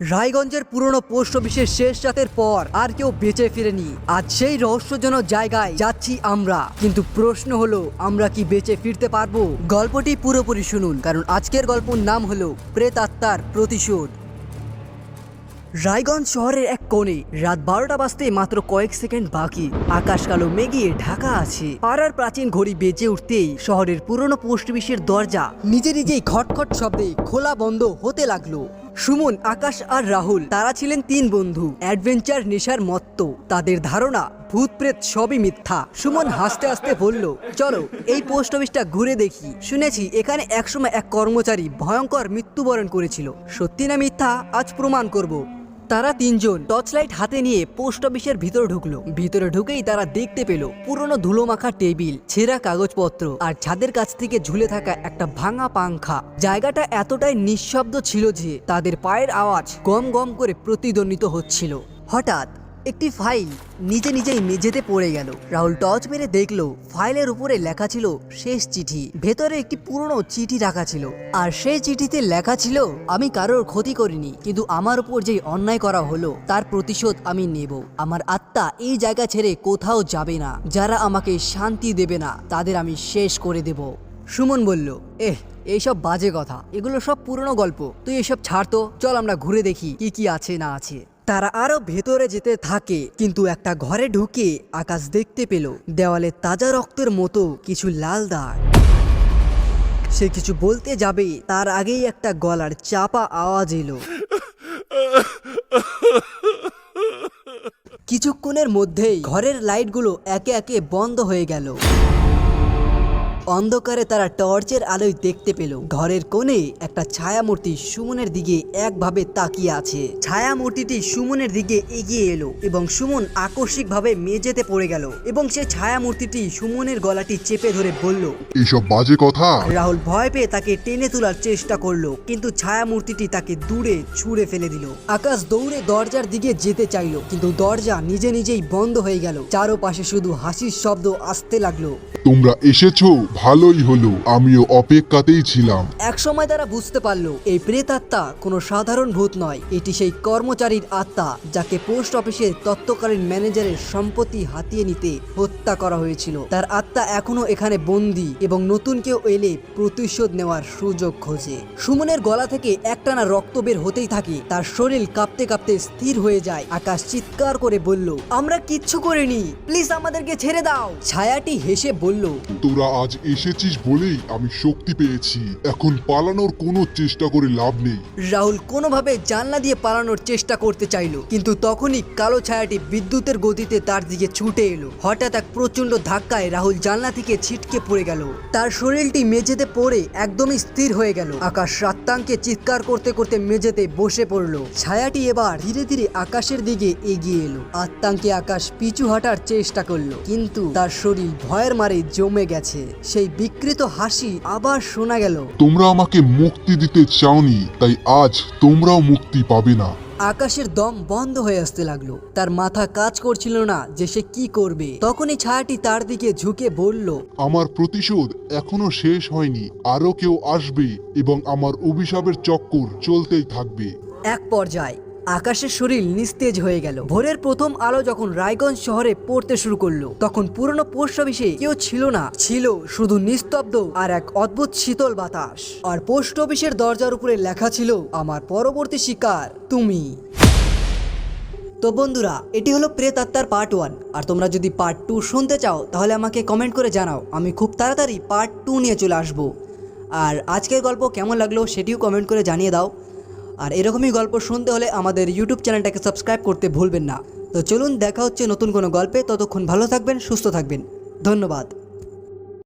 রায়গঞ্জের পুরনো পোস্ট অফিসের শেষ রাতের পর আর কেউ বেঁচে ফিরেনি। আজ সেই রহস্যজনক জায়গায় যাচ্ছি আমরা। কিন্তু প্রশ্ন হলো, আমরা কি বেঁচে ফিরতে পারব? গল্পটি পুরোপুরি শুনুন, কারণ আজকের গল্পর নাম হলো প্রেতাত্মার প্রতিশোধ। রায়গঞ্জ শহরের এক কোণে রাত বারোটা বাজতে মাত্র কয়েক সেকেন্ড বাকি। আকাশ কালো মেঘিয়ে ঢাকা আছে। পাড়ার প্রাচীন ঘড়ি বেজে উঠতেই শহরের পুরনো পোস্ট অফিসের দরজা নিজে নিজেই খটখট শব্দে খোলা বন্ধ হতে লাগল। সুমন, আকাশ আর রাহুল, তারা ছিলেন তিন বন্ধু। অ্যাডভেঞ্চার নেশার মত্ত। তাদের ধারণা ভূত প্রেত সবই মিথ্যা। সুমন হাসতে হাসতে বলল, চলো, এই পোস্ট অফিসটা ঘুরে দেখি। শুনেছি, এখানে একসময় এক কর্মচারী ভয়ঙ্কর মৃত্যুবরণ করেছিল। সত্যি না মিথ্যা? আজ প্রমাণ করব। তারা তিনজন। টর্চ লাইট হাতে নিয়ে পোস্ট অফিসের ভিতরে ঢুকলো। ভিতরে ঢুকেই তারা দেখতে পেল পুরনো ধুলো মাখা টেবিল, ছেঁড়া কাগজপত্র আর ছাদের কাছ থেকে ঝুলে থাকা একটা ভাঙা পাংখা। জায়গাটা এতটাই নিঃশব্দ ছিল যে তাদের পায়ের আওয়াজ গম গম করে প্রতিদ্বন্দ্বিত হচ্ছিল। হঠাৎ একটি ফাইল নিজে নিজেই মেঝেতে পড়ে গেল। রাহুল টর্চ মেরে দেখল, ফাইলের উপরে লেখা ছিল শেষ চিঠি। ভেতরে একটি পুরনো চিঠি রাখা ছিল। আর সেই চিঠিতে লেখা ছিল, আমি কারোর ক্ষতি করিনি, কিন্তু আমার উপর যে অন্যায় করা হলো, তার প্রতিশোধ আমি নেব। আমার আত্মা এই জায়গা ছেড়ে কোথাও যাবে না। যারা আমাকে শান্তি দেবে না, তাদের আমি শেষ করে দেব। সুমন বলল, এহ, এইসব বাজে কথা। এগুলো সব পুরনো গল্প। তুই এসব ছাড়তো চল আমরা ঘুরে দেখি কি কি আছে না আছে। তারা আরও ভেতরে যেতে থাকে, কিন্তু একটা ঘরে ঢুকে আকাশ দেখতে পেল। দেওয়ালে তাজা রক্তের মতো কিছু লাল দাগ। সে কিছু বলতে যাবে, তার আগেই একটা গলার চাপা আওয়াজ এলো। কিছুক্ষণের মধ্যেই ঘরের লাইটগুলো একে একে বন্ধ হয়ে গেল। অন্ধকারে তারা টর্চের আলোয় দেখতে পেল। ঘরের কোণে একটা ছায়ামূর্তি সুমনের দিকে একভাবে তাকিয়ে আছে। ছায়ামূর্তিটি সুমনের দিকে এগিয়ে এলো এবং সুমন আকস্মিকভাবে মেঝেতে পড়ে গেল এবং সে ছায়ামূর্তিটি সুমনের গলাটি চেপে ধরে বলল এসব বাজে কথা। রাহুল ভয় পেয়ে তাকে টেনে তোলার চেষ্টা করল কিন্তু ছায়ামূর্তিটি তাকে দূরে ছুঁড়ে ফেলে দিল। আকাশ দৌড়ে দরজার দিকে যেতে চাইলো কিন্তু দরজা নিজে নিজেই বন্ধ হয়ে গেল। চারপাশে শুধু হাসির শব্দ আসতে লাগল। তোমরা এসেছ ভালোই হলো আমিও অপেক্ষাতেই ছিলাম। এক সময় তারা বুঝতে পারল এই প্রেতাত্মা কোনো সাধারণ ভূত নয়। এটি সেই কর্মচারীর আত্মা যাকে পোস্ট অফিসের তত্ত্বকালীন ম্যানেজারের সম্পত্তি হাতিয়ে নিতে হত্যা করা হয়েছিল। তার আত্মা এখনও এখানে বন্দি এবং নতুন কেউ এলে প্রতিশোধ নেওয়ার সুযোগ খোঁজে। সুমনের গলা থেকে একটানা রক্ত বের হতেই থাকে তার শরীর কাঁপতে কাঁপতে স্থির হয়ে যায়। আকাশ চিৎকার করে বলল আমরা কিচ্ছু করিনি প্লিজ আমাদেরকে ছেড়ে দাও। ছায়াটি হেসে বলল তোরা আজ এসেছিস বলেই আমি শক্তি পেয়েছি। এখন পালানোর কোনো চেষ্টা করে লাভ নেই। রাহুল কোনোভাবে জানলা দিয়ে পালানোর চেষ্টা করতে চাইলো, কিন্তু তখনই কালো ছায়াটি বিদ্যুতের গতিতে তার দিকে ছুটে এলো। হঠাৎ এক প্রচণ্ড ধাক্কায় রাহুল জানলা থেকে ছিটকে পড়ে গেল। তার শরীরটি মেঝেতে পড়ে একদমই স্থির হয়ে গেল। আকাশ রাত্তাঙ্কে চিৎকার করতে করতে মেঝেতে বসে পড়ল। ছায়াটি এবার ধীরে ধীরে আকাশের দিকে এগিয়ে এলো। আত্মাঙ্কে আকাশ পিছু হাঁটার চেষ্টা করল, কিন্তু তার শরীর ভয়ের মারে জমে গেছে। সেই বিকৃত হাসি আবার শোনা গেল। তোমরা আমাকে মুক্তি দিতে চাওনি তাই আজ তোমরাও মুক্তি পাবে না। আকাশের দম বন্ধ হয়ে আসতে লাগল। তার মাথা কাজ করছিল না যে সে কি করবে। তখনই ছায়াটি তার দিকে ঝুঁকে বলল আমার প্রতিশোধ এখনও শেষ হয়নি আরও কেউ আসবে এবং আমার অভিশাপের চক্কর চলতেই থাকবে। এক পর্যায়ে আকাশের শরীর নিস্তেজ হয়ে গেল। ভোরের প্রথম আলো যখন রায়গঞ্জ শহরে পড়তে শুরু করল, তখন পুরনো পোস্ট অফিসে কেউ ছিল না। ছিল শুধু নিস্তব্ধ আর এক অদ্ভুত শীতল বাতাস। আর পোস্ট অফিসের দরজার উপরে লেখা ছিল, আমার পরবর্তী শিকার তুমি। তো বন্ধুরা, এটি হলো প্রেতাত্মার পার্ট ওয়ান আর তোমরা যদি পার্ট টু শুনতে চাও, তাহলে আমাকে কমেন্ট করে জানাও। আমি খুব তাড়াতাড়ি পার্ট টু নিয়ে চলে আসব। আর আজকের গল্প কেমন লাগল, সেটিও কমেন্ট করে জানিয়ে দাও। আর এরকমই গল্প শুনতে হলে আমাদের ইউটিউব চ্যানেলটাকে সাবস্ক্রাইব করতে ভুলবেন না। তো চলুন দেখা হচ্ছে নতুন কোনো গল্পে, ততক্ষণ ভালো থাকবেন, সুস্থ থাকবেন। ধন্যবাদ।